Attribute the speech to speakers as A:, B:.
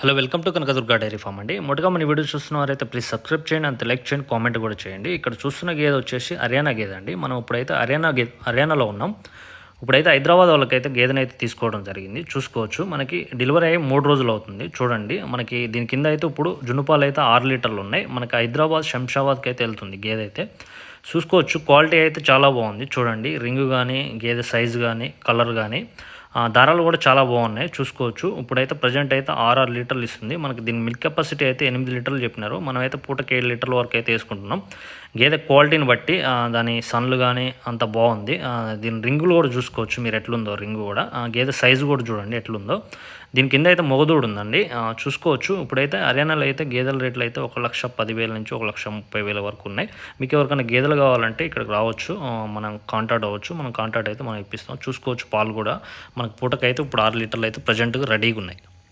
A: Hello welcome to Kanakadurga dairy farm అండి. మొదటగా మన వీడియో చూస్తున్నవారైతే ప్లీజ్ సబ్స్క్రైబ్ చేయండి అంత లైక్ చేయండి కామెంట్ కూడా చేయండి. ఇక్కడ చూస్తున్న గేదె వచ్చేసి హర్యానా గేదె అండి. మనం ఇప్పుడైతే హర్యానా గే హర్యానాలో ఉన్నాం. ఇప్పుడైతే హైదరాబాద్ వాళ్ళకైతే గేదెని అయితే తీసుకోవడం జరిగింది. చూసుకోవచ్చు. మనకి డెలివరీ అయ్యి మూడు రోజులు అవుతుంది. చూడండి. మనకి దీని కింద అయితే ఇప్పుడు జున్నుపాలు అయితే ఆరు లీటర్లు ఉన్నాయి. మనకి హైదరాబాద్ శంషాబాద్కి అయితే వెళ్తుంది గేదె అయితే. చూసుకోవచ్చు. క్వాలిటీ అయితే చాలా బాగుంది. చూడండి. రింగ్ కానీ గేదె సైజు కానీ కలర్ కానీ దారాలు ధరలు కూడా చాలా బాగున్నాయి. చూసుకోవచ్చు. ఇప్పుడైతే ప్రజెంట్ అయితే ఆరు ఆరు లీటర్లు ఇస్తుంది. మనకి దీని మిల్క్ కెపాసిటీ అయితే ఎనిమిది లీటర్లు చెప్పినారు. మనం అయితే పూటకి ఏడు లీటర్ల వరకు అయితే వేసుకుంటున్నాం. గేదె క్వాలిటీని బట్టి దాని సన్లు కానీ అంత బాగుంది. దీని రింగులు కూడా చూసుకోవచ్చు మీరు ఎట్లుందో రింగు కూడా. గేదె సైజు కూడా చూడండి ఎట్లుందో. దీని కింద అయితే మొగదూడు ఉందండి. చూసుకోవచ్చు. ఇప్పుడైతే హర్యానాలో అయితే గేదెల రేట్లు అయితే ఒక లక్ష పదివేల నుంచి ఒక లక్ష ముప్పై వేల వరకు ఉన్నాయి. మీకు ఎవరికైనా గేదెలు కావాలంటే ఇక్కడికి రావచ్చు. మనం కాంటాక్ట్ అవ్వచ్చు. మనం కాంటాక్ట్ అయితే మనం ఇప్పిస్తాం. చూసుకోవచ్చు పాలు కూడా. మనకు పూటకైతే ఇప్పుడు ఆరు లీటర్లు అయితే ప్రజెంట్గా రెడీగా ఉన్నాయి.